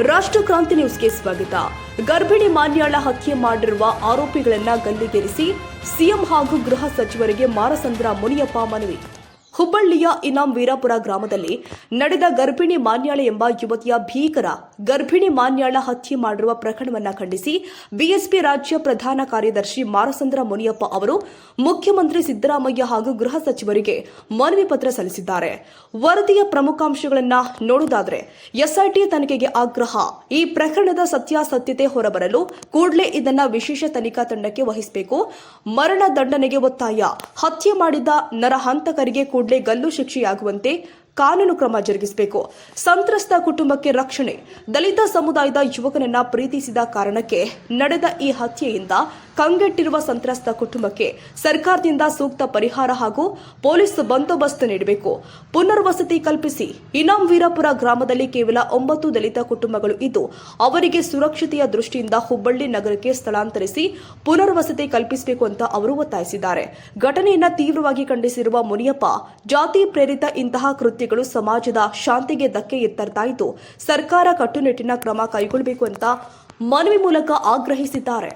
ರಾಷ್ಟ್ರ ಕ್ರಾಂತಿ ನ್ಯೂಸ್ಗೆ ಸ್ವಾಗತ. ಗರ್ಭಿಣಿ ಮಾನ್ಯಾಳ ಹತ್ಯೆ ಮಾಡಿರುವ ಆರೋಪಿಗಳನ್ನ ಗಲ್ಲಿಗೇರಿಸಿ ಸಿಎಂ ಹಾಗೂ ಗೃಹ ಸಚಿವರಿಗೆ ಮಾರಸಂದ್ರ ಮುನಿಯಪ್ಪ ಮನವಿ. ಹುಬ್ಬಳ್ಳಿಯ ಇನಾಂ ವೀರಾಪುರ ಗ್ರಾಮದಲ್ಲಿ ನಡೆದ ಗರ್ಭಿಣಿ ಮಾನ್ಯಾಳ ಎಂಬ ಯುವತಿಯ ಭೀಕರ ಗರ್ಭಿಣಿ ಮಾನ್ಯಾಳ ಹತ್ಯೆ ಮಾಡಿರುವ ಪ್ರಕರಣವನ್ನು ಖಂಡಿಸಿ ಬಿಎಸ್ಪಿ ರಾಜ್ಯ ಪ್ರಧಾನ ಕಾರ್ಯದರ್ಶಿ ಮಾರಸಂದ್ರ ಮುನಿಯಪ್ಪ ಅವರು ಮುಖ್ಯಮಂತ್ರಿ ಸಿದ್ದರಾಮಯ್ಯ ಹಾಗೂ ಗೃಹ ಸಚಿವರಿಗೆ ಮನವಿ ಪತ್ರ ಸಲ್ಲಿಸಿದ್ದಾರೆ. ವರದಿಯ ಪ್ರಮುಖಾಂಶಗಳನ್ನು ನೋಡುವುದಾದರೆ ಎಸ್ಐಟಿ ತನಿಖೆಗೆ ಆಗ್ರಹ. ಈ ಪ್ರಕರಣದ ಸತ್ಯಾಸತ್ಯತೆ ಹೊರಬರಲು ಕೂಡಲೇ ಇದನ್ನ ವಿಶೇಷ ತನಿಖಾ ತಂಡಕ್ಕೆ ವಹಿಸಬೇಕು. ಮರಣ ದಂಡನೆಗೆ ಒತ್ತಾಯ. ಹತ್ಯೆ ಮಾಡಿದ ನರಹಂತಕರಿಗೆ ಕೂಡಲೇ ಗಲ್ಲು ಶಿಕ್ಷೆಯಾಗುವಂತೆ ಕಾನೂನು ಕ್ರಮ ಜರುಗಿಸಬೇಕು. ಸಂತ್ರಸ್ತ ಕುಟುಂಬಕ್ಕೆ ರಕ್ಷಣೆ. ದಲಿತ ಸಮುದಾಯದ ಯುವಕನನ್ನ ಪ್ರೀತಿಸಿದ ಕಾರಣಕ್ಕೆ ನಡೆದ ಈ ಹತ್ಯೆಯಿಂದ ಕಂಗೆಟ್ಟಿರುವ ಸಂತ್ರಸ್ತ ಕುಟುಂಬಕ್ಕೆ ಸರ್ಕಾರದಿಂದ ಸೂಕ್ತ ಪರಿಹಾರ ಹಾಗೂ ಪೊಲೀಸ್ ಬಂದೋಬಸ್ತ್ ನೀಡಬೇಕು. ಪುನರ್ವಸತಿ ಕಲ್ಪಿಸಿ ಇನಾಂ ವೀರಪುರ ಗ್ರಾಮದಲ್ಲಿ ಕೇವಲ ಒಂಬತ್ತು ದಲಿತ ಕುಟುಂಬಗಳು ಇದ್ದು, ಅವರಿಗೆ ಸುರಕ್ಷತೆಯ ದೃಷ್ಟಿಯಿಂದ ಹುಬ್ಬಳ್ಳಿ ನಗರಕ್ಕೆ ಸ್ಥಳಾಂತರಿಸಿ ಪುನರ್ವಸತಿ ಕಲ್ಪಿಸಬೇಕು ಅಂತ ಅವರು ಒತ್ತಾಯಿಸಿದ್ದಾರೆ. ಘಟನೆಯನ್ನು ತೀವ್ರವಾಗಿ ಖಂಡಿಸಿರುವ ಮುನಿಯಪ್ಪ, ಜಾತಿ ಪ್ರೇರಿತ ಇಂತಹ ಕೃತ್ಯಗಳು ಸಮಾಜದ ಶಾಂತಿಗೆ ಧಕ್ಕೆ ಎತ್ತರ್ತಾಯಿತು ಸರ್ಕಾರ ಕಟ್ಟುನಿಟ್ಟಿನ ಕ್ರಮ ಕೈಗೊಳ್ಳಬೇಕು ಅಂತ ಮನವಿ ಮೂಲಕ ಆಗ್ರಹಿಸಿದ್ದಾರೆ.